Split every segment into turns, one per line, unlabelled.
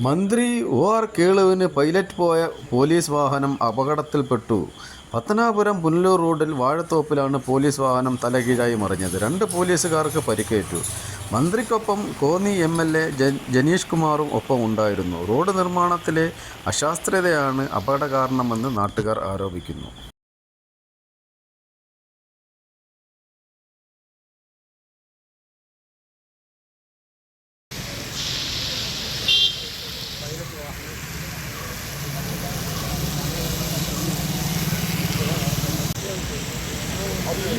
മന്ത്രി O R കേളുവിന് pilot പോയ പോലീസ് വാഹനം അപകടത്തിൽപ്പെട്ടു. പത്തനാപുരം പുനലൂർ റോഡിൽ വാഴത്തോപ്പിലാണ് പോലീസ് വാഹനം തലകീഴായി മറിഞ്ഞത്. രണ്ട് പോലീസുകാർക്ക് പരിക്കേറ്റു. മന്ത്രിക്കൊപ്പം Konni M L A Janeesh കുമാറും ഒപ്പം ഉണ്ടായിരുന്നു. റോഡ് നിർമ്മാണത്തിലെ അശാസ്ത്രീയതയാണ് അപകട കാരണമെന്ന് നാട്ടുകാർ ആരോപിക്കുന്നു.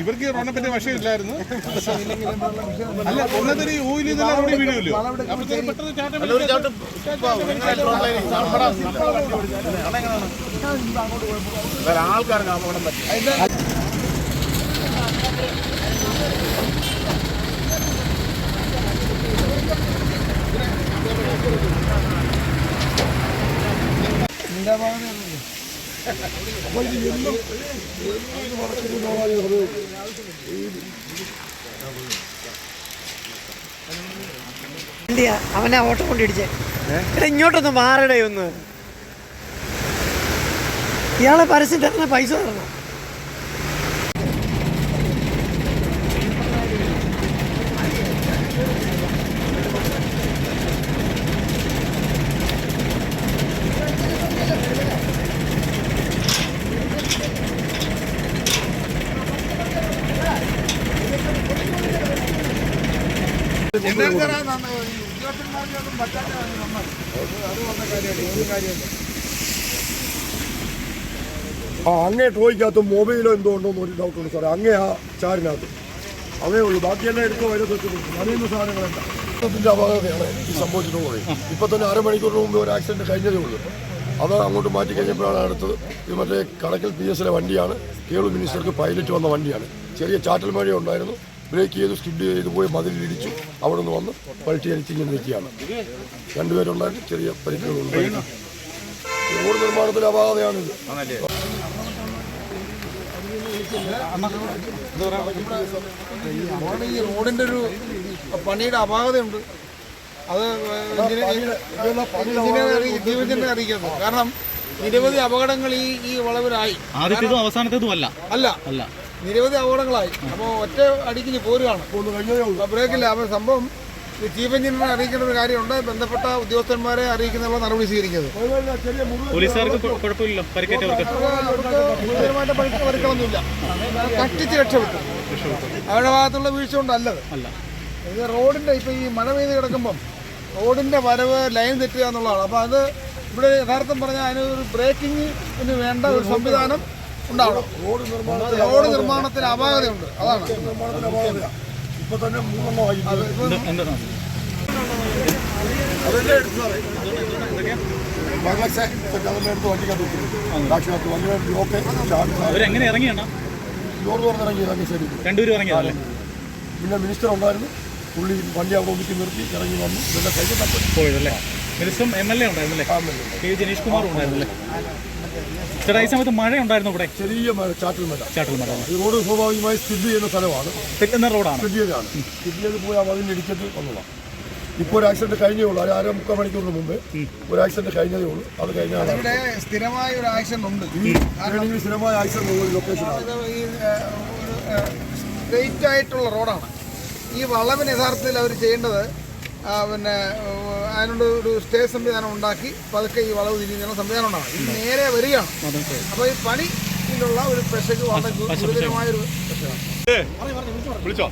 ഇവർക്ക് റോഡിനെ പറ്റി വിഷയമില്ലായിരുന്നു അല്ല ഒന്നതിന് ഓയിൽ ഇതെല്ലാം റോഡിൽ വീഴുമല്ലോ അപ്പൊ ഇത് പെട്ടെന്ന് ചാട്ടം ആൾക്കാർക്ക് അപകടം പറ്റി.
അവനെ ഓട്ടം കൊണ്ടിടിച്ചേ. എടാ ഇങ്ങോട്ടൊന്ന് മാറടേ ഒന്ന്. ഇയാളെ പരസ്യം തരുന്ന പൈസ തരണം?
അങ്ങേ ട്രോയ്ക്കകത്ത് മൊബൈലോ എന്തോ ഉണ്ടോ എന്ന് ഒരു ഡൗട്ടുണ്ട് സാറേ. അങ്ങേ ആ ചാരിനകത്ത്. അതേ ഉള്ളൂ. ബാക്കിയെല്ലാം എടുത്ത് വൈദ്യുതി വെച്ച് അറിയുന്ന സാധനങ്ങളെന്താ ത്തിന്റെ അപകടതയാണ് ഈ സംഭവിച്ചിട്ടുള്ളത് ഇപ്പൊ തന്നെ അരമണിക്കൂറിന് മുമ്പ് ഒരു ആക്സിഡന്റ് കഴിഞ്ഞതേ ഉള്ളൂ. അത് അങ്ങോട്ട് മാറ്റി കഴിഞ്ഞപ്പോഴാണ് അടുത്തത്. ഇത് മറ്റേ കടക്കൽ പി എസിലെ വണ്ടിയാണ്. കേളു മിനിസ്റ്റർക്ക് പൈലറ്റ് വന്ന വണ്ടിയാണ്. ചെറിയ ചാറ്റൽ മഴ ഉണ്ടായിരുന്നു ബ്രേക്ക് ചെയ്ത് സ്കിഡ് ചെയ്ത് പോയി മതിലിടിച്ചു അവിടെ നിന്ന് വന്ന് പൾട്ടി അടിച്ച് ഇങ്ങനെ നിൽക്കുകയാണ്. രണ്ടുപേരുള്ള ചെറിയ പരിക്കുകളുണ്ട്. റോഡ് നിർമ്മാണത്തിൽ അപാകതയാണിത്
ഈ റോഡിന്റെ ഒരു പണിയുടെ അപാകതയുണ്ട്. അത് ജീവജനെ അറിയിക്കുന്നത് കാരണം നിരവധി അപകടങ്ങൾ ഈ ഈ വളവിലായി.
ആദ്യത്തേതും അവസാനത്തേതും അല്ല.
അല്ല.
അല്ല.
നിരവധി അപകടങ്ങളായി. അപ്പോൾ ഒറ്റ അടിക്കിന് പോരുകയാണ്. ബ്രേക്കില്ല. അപ്പോൾ സംഭവം ഈ ചീഫ് എഞ്ചിനീയർ അറിയിക്കേണ്ട ഒരു കാര്യമുണ്ട്. ബന്ധപ്പെട്ട ഉദ്യോഗസ്ഥന്മാരെ അറിയിക്കുന്ന നടപടി സ്വീകരിക്കുന്നത്. ഗുരുതരമായിട്ട് പരിക്കളൊന്നുമില്ല കട്ടിച്ച് രക്ഷപ്പെട്ടു. അവരുടെ ഭാഗത്തുള്ള വീഴ്ച കൊണ്ടല്ലത് ഇത് റോഡിന്റെ ഇപ്പൊ ഈ മഴ പെയ്ത് കിടക്കുമ്പം റോഡിന്റെ വരവ് ലൈൻ തെറ്റുക എന്നുള്ളതാണ്. അപ്പൊ അത് ഇവിടെ യഥാർത്ഥം പറഞ്ഞാൽ അതിനൊരു ബ്രേക്കിങ്ങിന് വേണ്ട ഒരു സംവിധാനം ഉണ്ടാവണം.
റോഡ് നിർമ്മാണം
റോഡ് നിർമ്മാണത്തിന് അപാകതയുണ്ട്. അതാണ്.
നിർമ്മാണത്തിന് അപാകതയാണ് ഇപ്പൊ തന്നെ മൂന്നെണ്ണമായി
എന്താ
അതെല്ലാം എടുത്ത് സാറേ. ബംഗ്ലാദേശ് അതെല്ലാം എടുത്ത് വണ്ടിക്കകത്ത് സാക്ഷിനകത്ത് വണ്ടി ബ്ലോക്ക്
അവരെങ്ങനെ ഇറങ്ങിയാണ്?
ഡോർ തുറന്നിറങ്ങി ഇറങ്ങി ശരി
രണ്ടുപേരും ഇറങ്ങിയതല്ലേ?
പിന്നെ മിനിസ്റ്റർ ഉണ്ടായിരുന്നു. പുള്ളി വണ്ടി അവിടെ ഒതുക്കി നിർത്തി ഇറങ്ങി വന്നു. ഇതെല്ലാം
പോയതല്ലേ? മിനിസ്റ്ററും എം എൽ എ ഉണ്ടായിരുന്നല്ലേ? കെ ജനീഷ് കുമാർ ഉണ്ടായിരുന്നല്ലേ? ചേട്ടാ ഈ സമയത്ത് മഴ ഉണ്ടായിരുന്നു ഇവിടെ?
ചെറിയ മഴ ചാറ്റൽ മഴ.
ചാറ്റൽ മഴ.
ഈ റോഡ് സ്വാഭാവികമായി സ്ഥിതി ചെയ്യുന്ന സ്ഥലമാണ്.
തെറ്റുന്ന റോഡാണ്.
സ്ഥിതി ചെയ്തതാണ് സ്ഥിതി ചെയ്ത് പോയി ആ മതിലിന് ഇടിച്ചിട്ട് വന്നതാണ് ഇപ്പോൾ ഒരു ആക്സിഡന്റ് കഴിഞ്ഞേ ഉള്ളൂ. ഒരു അര മുക്കാൽ മണിക്കൂറിന് മുമ്പ് ഒരു ആക്സിഡന്റ് കഴിഞ്ഞതേ ഉള്ളൂ. അത് കഴിഞ്ഞാൽ
ഇവിടെ സ്ഥിരമായ ഒരു ആക്സിഡന്റ് ഉണ്ട്.
ഈ സ്ഥിരമായ ആക്സിഡന്റ് ഉള്ള ലൊക്കേഷനാണ്
സ്ട്രെയിറ്റ് ആയിട്ടുള്ള റോഡാണ്. ഈ വളവിന് യഥാർത്ഥത്തിൽ അവർ ചെയ്യേണ്ടത് പിന്നെ അതിനോട് ഒരു സ്റ്റേ സംവിധാനം ഉണ്ടാക്കി പതുക്കെ ഈ വളവ് തിരിഞ്ഞ സംവിധാനം ഉണ്ടാകും ഇത് നേരെ വരികയാണ്. അപ്പോൾ ഈ പണിയിലുള്ള ഒരു പെശക് വളരെ ഗുരുതരമായ ഒരു
വിളിച്ചോ?